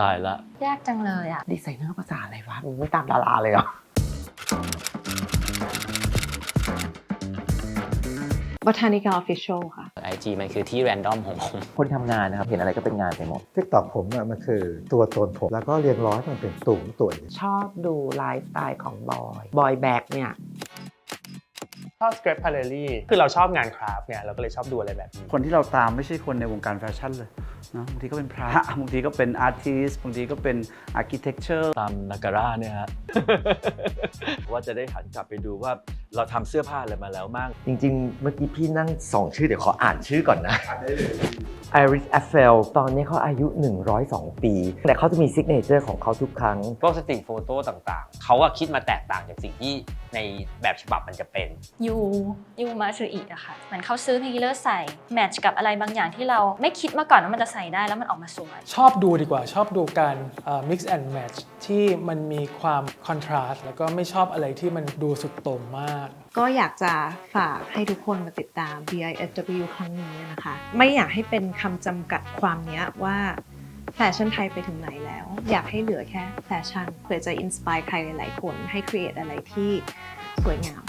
ตายละ ยากจังเลยอะ ดีไซเนอร์ภาษาอะไรวะมึงไม่ตามดาราเลยเหรอ Botanica Official ค่ะ IG มันคือที่แรนดอมของผม คนทำงานนะครับ เห็นอะไรก็เป็นงานไปหมด ทิกตอกผมอะมันคือตัวตนผม แล้วก็เรียงร้อยมันเป็นตุ่มตุ่ยชอบดูไลฟ์สไตล์ของบอย บอยแบ็กเนี่ย ชอบสเกรปพาเลลี่คือเราชอบงานคราฟต์เนี่ยเราก็เลยชอบดูอะไรแบบนี้คนที่เราตามไม่ใช่คนในวงการแฟชั่นเลยนะบางทีก็เป็นพระบางทีก็เป็นอาร์ติสบางทีก็เป็นอาร์เคเต็กเจอร์ตามนาการ่าเนี่ยฮะว่าจะได้หันกลับไปดูว่าเราทำเสื้อผ้าอะไรมาแล้วมั่งจริง ๆ เมื่อกี้พี่นั่งส่องชื่อเดี๋ยวขออ่านชื่อก่อนนะ Iris a f f e l ตอนนี้เขาอายุ 102 ปี แต่เขาจะมีซิกเนเจอร์ของเขาทุกครั้ง พวกสตรีทโฟโต้ต่างๆ เขาอะคิดมาแตกต่างจากสิ่งที่ในแบบฉบับมันจะเป็น ยูยูมาชืออีอะค่ะเหมือนเขาซื้อพิกเลอร์ใส่แมทช์กับอะไรบางอย่างที่เราไม่คิดมาก่อนว่ามันจะใส่ได้แล้วมันออกมาสวย ชอบดูดีกว่าชอบดูการเอ่อ mix and match ที่มันมีความคอนทราสต์แล้วก็ไม่ชอบอะไรที่มันดูสุดโต่งมาก ก็อยากจะฝากให้ทุกคนมาติดตาม BIFW ครั้งนี้นะคะ ไม่อยากให้เป็นคำจำกัดความเนี้ยว่าแฟชั่นไทยไปถึงไหนแล้ว อยากให้เหลือแค่แฟชั่นเพื่อจะอินสปายใครหลายๆคนให้ครีเอทอะไรที่สวยงาม